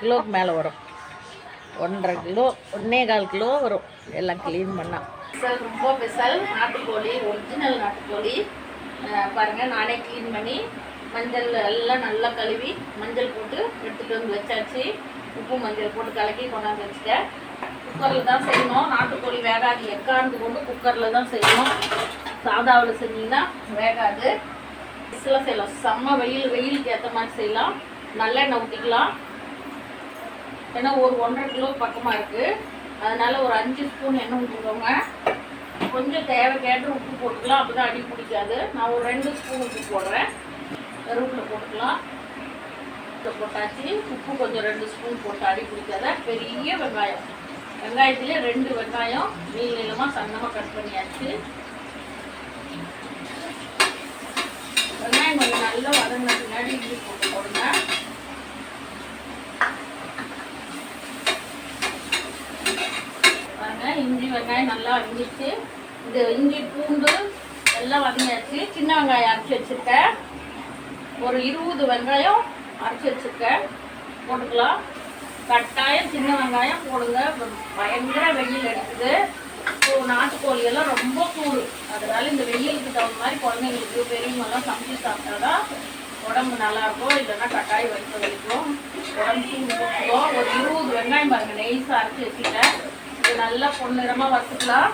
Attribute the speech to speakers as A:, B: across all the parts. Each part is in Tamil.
A: கிலோவுக்கு மேலே வரும். ஒன்றரை கிலோ ஒன்றே கால் கிலோ வரும். எல்லாம் க்ளீன் பண்ணால் ஸ்பெஷல் ரொம்ப ஸ்பெஷல் நாட்டுக்கோழி ஒரிஜினல் நாட்டுக்கோழி. பாருங்கள் நானே க்ளீன் பண்ணி மஞ்சள் எல்லாம் நல்லா கழுவி மஞ்சள் போட்டு எடுத்துகிட்டு வந்து வச்சாச்சு. உப்பு மஞ்சள் போட்டு கலக்கி கொண்டாந்து வச்சுட்டேன். குக்கரில் தான் செய்யணும். நாட்டுக்கோழி வேகாது. எக்காந்து கொண்டு குக்கரில் தான் செய்யணும். சாதாவில் செஞ்சீங்கன்னா வேகாது. இதில் செய்யலாம். செம்ம வெயில் வெயிலுக்கு ஏற்ற மாதிரி செய்யலாம். நல்லெண்ணெய் ஊற்றிக்கலாம் ஏன்னா ஒரு ஒன்றரை கிலோ பக்கமாக இருக்குது அதனால் ஒரு அஞ்சு ஸ்பூன் எண்ணெய் ஊற்றிக்கோங்க கொஞ்சம் தேவைக்கேட்டு உப்பு போட்டுக்கலாம். அப்போ தான் அடி பிடிக்காது. நான் ஒரு ரெண்டு ஸ்பூன் உப்பு போடுறேன். கருவேப்பில் போட்டுக்கலாம். உப்பு போட்டாச்சு. உப்பு கொஞ்சம் ரெண்டு ஸ்பூன் போட்டு அடி பிடிக்காத பெரிய வெங்காயம். வெங்காயத்துலேயே ரெண்டு வெங்காயம் நீள் நீளமாக சன்னமாக கட் பண்ணியாச்சு. வெங்காயம் கொஞ்சம் நல்லா வதங்கின பின்னாடி இட்லி போட்டு போடுங்க. இஞ்சி வெங்காயம் நல்லா வதங்கிடுச்சு. இது இஞ்சி பூண்டு எல்லாம் வதங்கியாச்சு. சின்ன வெங்காயம் அரைச்சி வச்சுருக்கேன். ஒரு இருபது வெங்காயம் அரைச்சி வச்சுருக்கேன். போட்டுக்கலாம். கட்டாயம் சின்ன வெங்காயம் போடுங்க. பயங்கர வெயில் அடிக்குது. ஸோ நாட்டுக்கோழி எல்லாம் ரொம்ப கூடு அதனால இந்த வெயிலுக்கு தகுந்த மாதிரி குழந்தைங்களுக்கு பெரியவங்கெல்லாம் சமைச்சு சாப்பிட்டாதான் உடம்பு நல்லாயிருக்கும் இல்லைன்னா கட்டாயம் வயிற்று வலிக்கும். உடம்பு ஒரு இருபது வெங்காயம் பாருங்கள் நெய்ஸாக அரைச்சி வச்சுட்டேன் இது நல்லா பொன்னிறமாக வறுத்துக்கலாம்.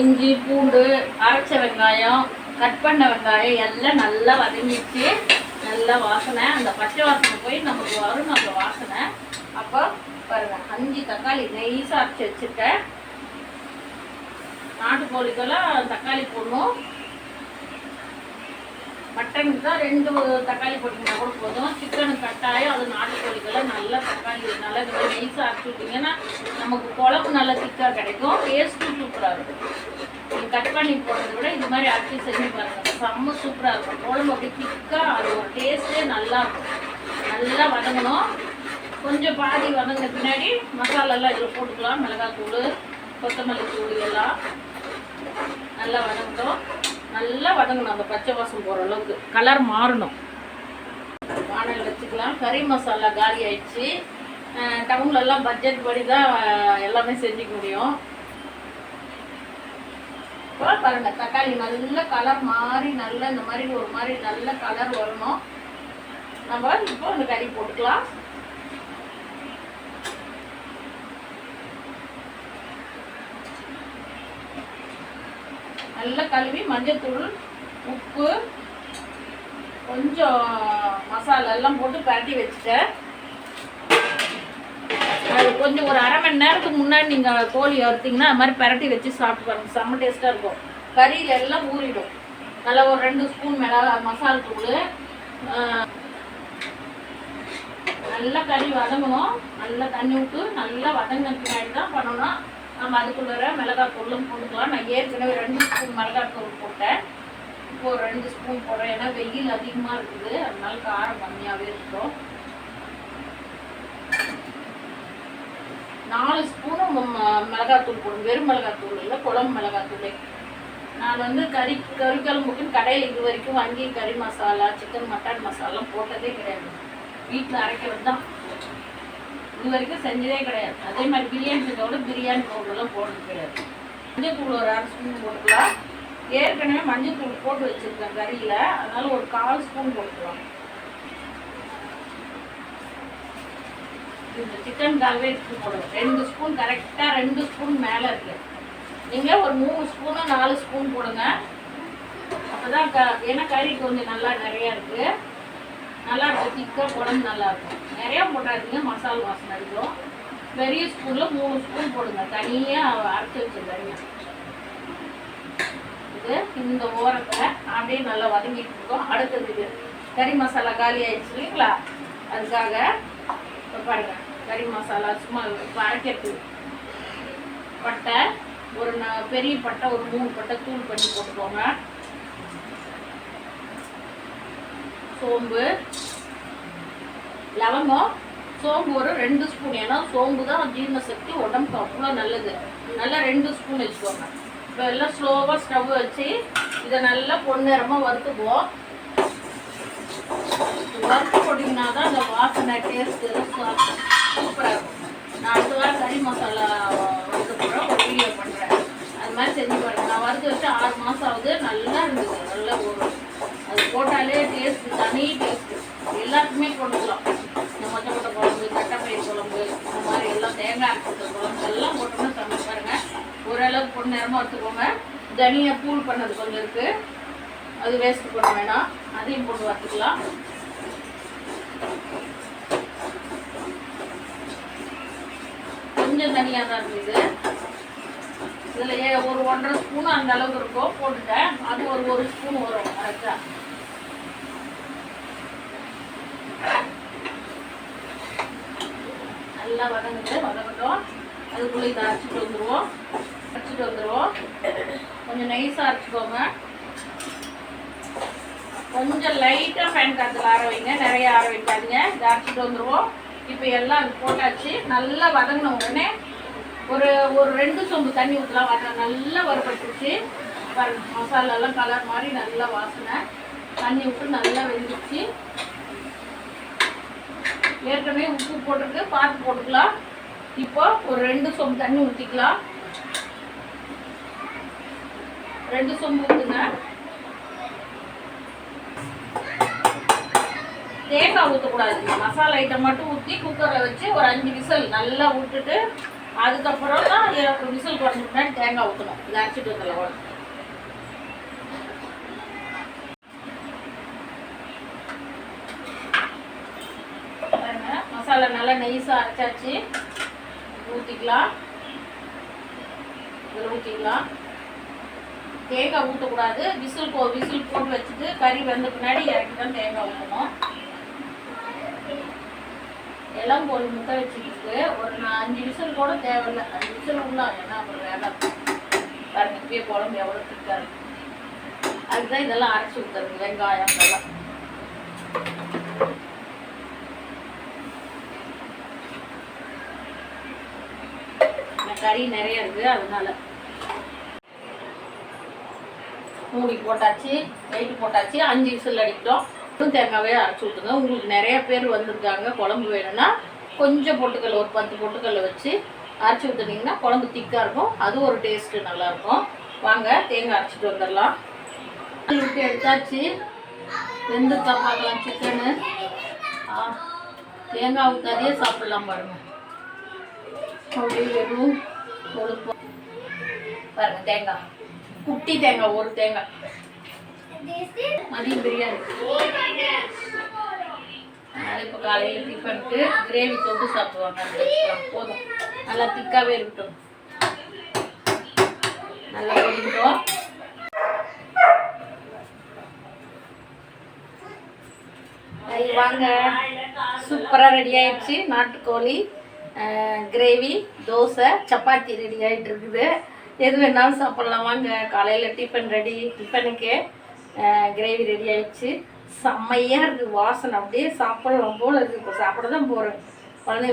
A: இஞ்சி பூண்டு அரைச்ச வெங்காயம் கட் பண்ண வெங்காயம் எல்லாம் நல்லா வதங்கிச்சு. நல்லா வாசனை. அந்த பச்சை வாசனை போய் நமக்கு வரும் அந்த வாசனை. அப்போ பாருங்க அஞ்சு தக்காளி நைஸாக அரைச்சி வச்சுருக்கேன். நாட்டுக்கோழிக்கெல்லாம் தக்காளி போடணும். மட்டனுக்கு தான் ரெண்டு தக்காளி போட்டிங்கன்னா கூட போதும். சிக்கன் கட்டாயம் அது நாட்டுக்கோழிக்கெல்லாம் நல்லா தக்காளி நல்லா இந்த மாதிரி நைஸாக அரைச்சி விட்டிங்கன்னா நமக்கு குழம்பு நல்லா திக்காக கிடைக்கும். டேஸ்ட்டும் சூப்பராக இருக்கும். நீங்கள் கட் பண்ணி போடுறத விட இது மாதிரி அரைச்சி செஞ்சு பாருங்கள் செம்ம சூப்பராக இருக்கும். குழம்பு அப்படி திக்காக அது ஒரு டேஸ்ட்டே நல்லா இருக்கும். நல்லா வதங்கணும். கொஞ்சம் பாதி வதங்கின பின்னாடி மசாலாலாம் இதில் போட்டுக்கலாம். மிளகாத்தூள் கொத்தமல்லி தூள் எல்லாம் நல்லா வதங்கட்டும். நல்லா வதங்கணும் அந்த பச்சை வாசம் போகிற அளவுக்கு. கலர் மாறணும். வானல் வச்சுக்கலாம். கறி மசாலா காலி ஆயிடுச்சு. டவுன்ல எல்லாம் பட்ஜெட் படி தான் எல்லாமே செஞ்சுக்க முடியும். பாருங்க தக்காளி நல்ல கலர் மாறி நல்ல இந்த மாதிரி ஒரு மாதிரி நல்ல கலர் வரணும். நம்ம இப்போ அந்த கறி போட்டுக்கலாம். நல்லா கழுவி மஞ்சத்தூள் உப்பு கொஞ்சம் மசாலா எல்லாம் போட்டு பரட்டி வச்சுட்டேன். அது கொஞ்சம் ஒரு அரை மணி நேரத்துக்கு முன்னாடி நீங்கள் கோழி வறுத்தீங்கன்னா அது மாதிரி பரட்டி வச்சு சாப்பிட்டு பாருங்க. செம்ம டேஸ்ட்டாக இருக்கும். கறியில் எல்லாம் ஊறிடும். நல்லா ஒரு ரெண்டு ஸ்பூன் மிளகா மசால் தூள். நல்லா கறி வதங்கணும். நல்லா தண்ணி விட்டு நல்லா வதங்கின பின்னாடி தான் பண்ணணும். நம்ம அதுக்குள்ளே மிளகாய் தூளும் போட்டுக்கலாம். நான் ஏற்கனவே ரெண்டு ஸ்பூன் மிளகாய் தூள் போட்டேன். இப்போ ஒரு ரெண்டு ஸ்பூன் போடுறேன். ஏன்னா வெயில் அதிகமாக இருக்குது. அதனால காரம் கம்மியாகவே இருக்கும். நாலு ஸ்பூனும் மிளகாத்தூள் போடும் வெறும் மிளகாத்தூள் இல்லை குழம்பு மிளகாத்தூளே நான் வந்து கறி கறி குழம்புக்குன்னு கடையில் இது வரைக்கும் வாங்கி கறி மசாலா சிக்கன் மட்டன் மசாலா போட்டதே கிடையாது. வீட்டில் அரைக்கிறது தான். இது வரைக்கும் செஞ்சதே கிடையாது. அதே மாதிரி பிரியாணி செஞ்சோட பிரியாணி பவுடர்லாம் போடுறது கிடையாது. மஞ்சள் தூள் ஒரு அரை ஸ்பூன் போட்டுக்கலாம். ஏற்கனவே மஞ்சள் தூள் போட்டு வச்சுருக்கேன் கறியில். அதனால் ஒரு கால் ஸ்பூன் போட்டுக்கலாம். இந்த சிக்கன் சிக்கனுக்காகவே எடுத்து போடுவோம் ரெண்டு ஸ்பூன் கரெக்டாக ரெண்டு ஸ்பூன் மேலே இருக்கு. நீங்கள் ஒரு மூணு ஸ்பூனு நாலு ஸ்பூன் போடுங்க. அப்போ தான் க ஏன்னா கறி கொஞ்சம் நல்லா நிறையா இருக்குது நல்லா இருக்கும் திக்காக குழம்பு நல்லா இருக்கும் நிறையா போட்டாதீங்க மசாலா வாசனை அடிக்கும் பெரிய ஸ்பூனில் மூணு ஸ்பூன் போடுங்க. தனியாக அரைச்சி வச்சுருந்தாங்க இது இந்த ஓரத்தில் அப்படியே நல்லா வதங்கிட்டு இருக்கோம். அடுத்தது இது கறி மசாலா காலி ஆயிடுச்சு இல்லைங்களா? அதுக்காக இப்போ பாருங்க. கறி மசாலா சும்மா இப்போ அரைக்கிறது. பட்டை ஒரு பெரிய பட்டை ஒரு மூணு பட்டை தூள் பண்ணி போட்டுக்கோங்க. சோம்பு. லவங்கம் சோம்பு ஒரு ரெண்டு ஸ்பூன் ஏன்னா சோம்பு தான் ஜீரண சக்தி உடம்புக்கு அவ்வளோ நல்லது. நல்லா ரெண்டு ஸ்பூன் வச்சுக்கோங்க இப்போ எல்லாம் ஸ்லோவாக ஸ்டவ் வச்சு இதை நல்லா பொன்னிறமாக வறுத்துக்குவோம். வறுத்து போட்டிங்கன்னா தான் அந்த வாசனை டேஸ்ட்டு சூப்பராக இருக்கும். நான் அடுத்த வாரம் கறி மசாலா வறுக்க போகிறேன் ஒரு வீடியோ பண்ணுறேன் அது மாதிரி செஞ்சு பாருங்க நான் வறுத்து வச்சு ஆறு மாதம் ஆகுது நல்லா இருந்தது நல்ல ஒரு அது போட்டாலே டேஸ்ட்டு தனி டேஸ்ட்டு எல்லாத்துக்குமே போட்டுக்கலாம் இந்த மொச்சக்கொட்டை குழம்பு தட்டைப்பயிர் குழம்பு இந்த மாதிரி எல்லாம் தேங்காய் அரைச்சிட்ட குழம்பு எல்லாம் போட்டோம்னா சமைச்சு பாருங்க. ஓரளவுக்கு பொண்ணு நேரமாக எடுத்துக்கோங்க. தனியா பூல் பண்ணது கொஞ்சம் இருக்குது அது வேஸ்ட் பண்ண வேணாம். அதையும் போட்டு வறுத்துக்கலாம். கொஞ்சம் தனியாக தான் இருக்குது இதில் ஏ ஒரு ஒன்றரை ஸ்பூன் அந்த அளவுக்கு இருக்கும். போட்டுட்டேன். அது ஒரு ஒரு ஸ்பூன் வரும் கரெக்டாக நல்லா வதங்குது வதங்கட்டும். அதுக்குள்ளே இதை அரைச்சிட்டு வந்துடுவோம் அரைச்சிட்டு வந்துடுவோம் கொஞ்சம் நைஸாக அரைச்சிக்கோங்க. கொஞ்சம் லைட்டாக ஃபேன் காற்றுல ஆற வைங்க. நிறைய ஆற வைக்காதீங்க. இதை அரைச்சிட்டு வந்துடுவோம் இப்போ எல்லாம் அது போட்டாச்சு. நல்லா வதங்கின உடனே ஒரு ஒரு ரெண்டு சொம்பு தண்ணி ஊற்றலாம் வர நல்லா வறுபட்டுருச்சு. மசாலாலாம் கலர் மாதிரி நல்லா வாசனை. தண்ணி விட்டு நல்லா வெந்துச்சு ஏற்கனவே உப்பு போட்டுருக்கு பார்த்து போட்டுக்கலாம். இப்போ ஒரு ரெண்டு சொம்பு தண்ணி ஊற்றிக்கலாம் ரெண்டு சொம்பு ஊற்றுங்க தேங்காய் ஊற்றக்கூடாது மசாலா ஐட்டம் மட்டும் ஊற்றி குக்கரில் வச்சு ஒரு அஞ்சு விசில் நல்லா விட்டுட்டு அதுக்கப்புறம் தான் விசில் குறைஞ்ச தேங்காய் ஊற்றணும் இதை அரைச்சிட்டு வந்துடலாம் பாருங்க மசாலா நல்லா நைஸாக அரைச்சாச்சு. ஊற்றிக்கலாம் இதில் ஊற்றிக்கலாம் தேங்காய் ஊற்றக்கூடாது விசில் போ விசில் போட்டு வச்சுட்டு கறி வந்த பின்னாடி இறக்கி தான் தேங்காய் ஊற்றணும் எல்லாம் ஒரு முட்டை வச்சுக்கிட்டு ஒரு நான் அஞ்சு விசில் கூட தேவையில்லை. அஞ்சு விசில் உள்ள ஏன்னா அப்புறம் வேலை. பாருங்க இப்பயே குழம்பு எவ்வளோ திக்காக அதுதான் இதெல்லாம் அரைச்சி ஊற்றுறது வெங்காயம் இதெல்லாம் இந்த கறி நிறைய இருக்குது அதனால. மூடி போட்டாச்சு வெயிட் போட்டாச்சு அஞ்சு விசில் அடிக்கிட்டோம் தேங்காவே அரைச்சி விட்டுங்க உங்களுக்கு நிறைய பேர் வந்திருக்காங்க குழம்பு வேணும்னா கொஞ்சம் பொட்டுக்கல்ல ஒரு பத்து பொட்டுக்கல்ல வச்சு அரைச்சி விட்டுட்டிங்கன்னா குழம்பு திக்காக இருக்கும். அது ஒரு டேஸ்ட்டு நல்லாயிருக்கும் வாங்க தேங்காய் அரைச்சிட்டு வந்துடலாம். விட்டு எடுத்தாச்சு. வெந்து பார்க்கலாம் சிக்கனு தேங்காய் ஊற்றாதே சாப்பிடலாம் பாருங்க. அப்படியே வெறும் கொழுப்பு பாருங்க தேங்காய். குட்டி தேங்காய் ஒரு தேங்காய். மதியம் பிரியாணி. அதனால இப்போ காலையில் டிஃபனுக்கு கிரேவி தொட்டு சாப்பிடுவாங்க. போதும். நல்லா திக்காகவே இருக்கட்டும். நல்லா கொதிக்கட்டும். வாங்க. சூப்பராக ரெடி ஆயிடுச்சு. நாட்டுக்கோழி. கிரேவி தோசை சப்பாத்தி ரெடி ஆகிட்டு இருக்குது. எது வேணாலும் சாப்பிட்லாம். வாங்க காலையில் டிஃபன் ரெடி டிஃபனுக்கு கிரேவி ரெடி ஆகிடுச்சு செம்மையாக இருக்குது வாசனை அப்படியே சாப்பிட்லாம் போல் இருக்குது இப்போ சாப்பிட தான் போகிறேன் குழந்தைங்க